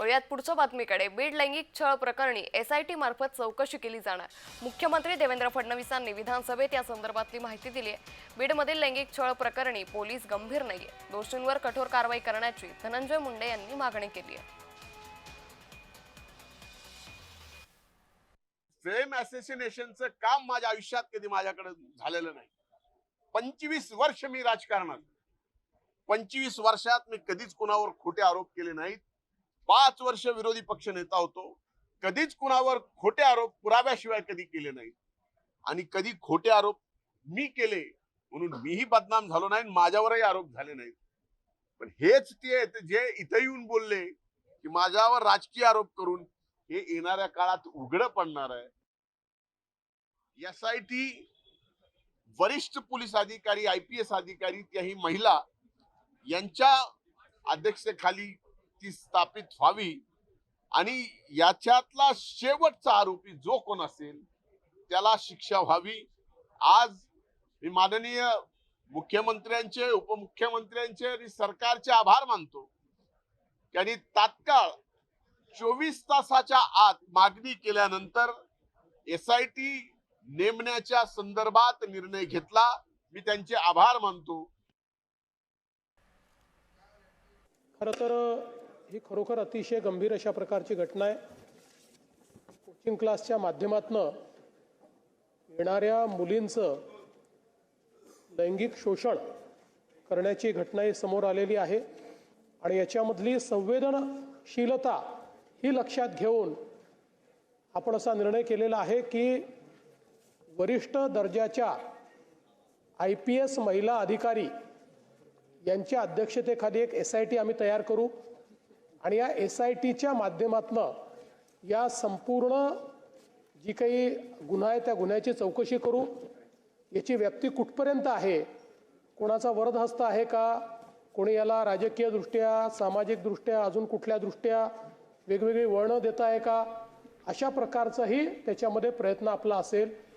वळूयात पुढच्या बातमीकडे. बीड लैंगिक छळ प्रकरणी एसआयटी मार्फत चौकशी केली जाणार. मुख्यमंत्री देवेंद्र फडणवीसांनी विधानसभेत या संदर्भातली माहिती दिली आहे बीडमधील लैंगिक छळ प्रकरणी पोलीस गंभीर नाहीये. दोषींवर कठोर कारवाई करण्याची धनंजय मुंडे यांनी मागणी केली आहे फेम असोसिएशनचं काम माझ्या आयुष्यात कधी माझ्याकडे झालेलं नाही. पंचवीस वर्ष मी राजकारणात. पंचवीस वर्षात मी कधीच कुणावर खोटे आरोप केले नाहीत. पाच वर्ष विरोधी पक्ष नेता होतो. कधीच कुणावर खोटे आरोप पुराव्याशिवाय कधी केले नाही आणि कधी खोटे आरोप मी केले म्हणून मीही बदनाम झालो नाही माझ्यावरही आरोप झाले नाहीत. पण हेच ते जे इथं येऊन बोलले की माझ्यावर राजकीय आरोप करून हे येणाऱ्या काळात उघड पडणार आहे. एस आय टी वरिष्ठ पोलीस अधिकारी आय पी एस अधिकारी त्याही महिला यांच्या अध्यक्षतेखाली ती स्थापित व्हावी. आणि याच्यातला शेवटचा आरोपी जो कोण असेल त्याला शिक्षा व्हावी. आज मी माननीय मुख्यमंत्र्यांचे उपमुख्यमंत्र्यांचे आणि सरकारचे आभार मानतो. त्यांनी तात्काळ चोवीस तासाच्या आत मागणी केल्यानंतर एस आय टी नेमण्याच्या संदर्भात निर्णय घेतला. मी त्यांचे आभार मानतो. खर तर ही खरोखर अतिशय गंभीर अशा प्रकारची घटना आहे. कोचिंग क्लासच्या माध्यमातनं येणाऱ्या मुलींचं लैंगिक शोषण करण्याची घटना ही समोर आलेली आहे आणि याच्यामधली संवेदनशीलता ही लक्षात घेऊन आपण असा निर्णय केलेला आहे की वरिष्ठ दर्जाच्या आय पी एस महिला अधिकारी यांच्या अध्यक्षतेखाली एक एस आय टी आम्ही तयार करू. आणि या एस आय टीच्या माध्यमातनं या संपूर्ण जी काही गुन्हा आहे त्या गुन्ह्याची चौकशी करू. याची व्याप्ती कुठपर्यंत आहे? कोणाचा वरदहस्त आहे का? कोणी याला राजकीयदृष्ट्या सामाजिकदृष्ट्या अजून कुठल्या दृष्ट्या वेगवेगळी वळणं देत आहे का? अशा प्रकारचाही त्याच्यामध्ये प्रयत्न आपला असेल.